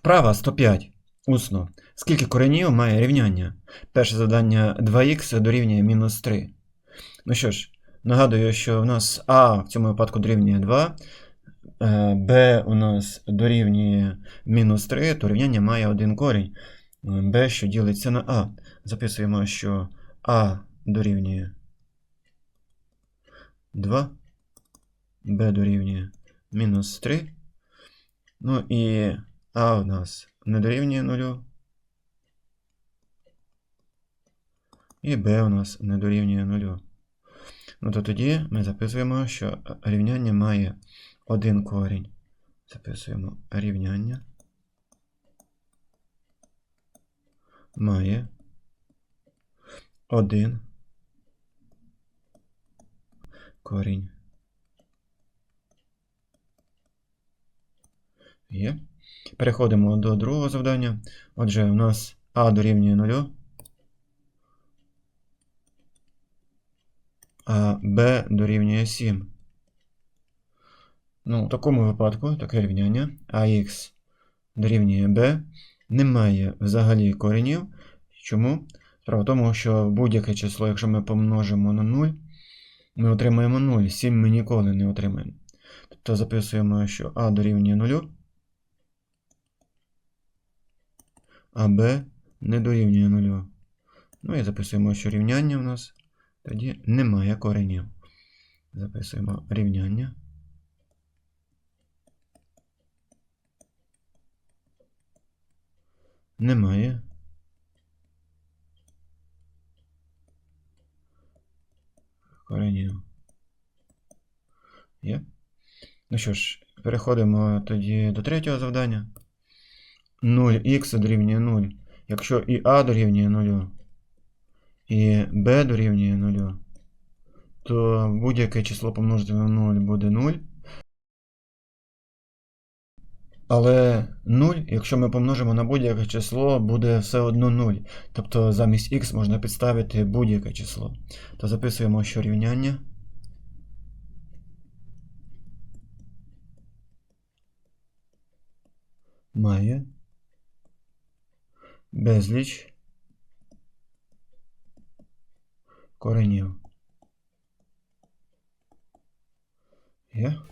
Вправа 105. Усно. Скільки коренів має рівняння? Перше завдання 2х дорівнює мінус 3. Ну що ж, нагадую, що в нас А в цьому випадку дорівнює 2, е, Б у нас дорівнює мінус 3, то рівняння має один корінь. Е, Б, що ділиться на А. Записуємо, що А дорівнює 2, Б дорівнює мінус 3. Ну і А у нас не дорівнює 0. І b у нас не дорівнює 0. Ну то тоді ми записуємо, що рівняння має один корінь. Записуємо рівняння. Має один корінь. Є. Переходимо до другого завдання. Отже, у нас А дорівнює 0. а b дорівнює 7. Ну, в такому випадку таке рівняння ax дорівнює b не має взагалі коренів. Чому? Справа в тому, що будь-яке число, якщо ми помножимо на 0, ми отримаємо 0. 7 ми ніколи не отримаємо. Тобто записуємо, що a дорівнює 0, а b не дорівнює 0. Ну і записуємо, що рівняння в нас тоді немає коренів. Записуємо рівняння. Немає. Коренів. Є. Ну що ж, переходимо тоді до третього завдання. 0х дорівнює 0. Якщо і а дорівнює 0, і b дорівнює 0, то будь-яке число помножити на 0 буде 0. Але 0, якщо ми помножимо на будь-яке число, буде все одно 0. Тобто замість x можна підставити будь-яке число. То записуємо, що рівняння має безліч коренів. Є?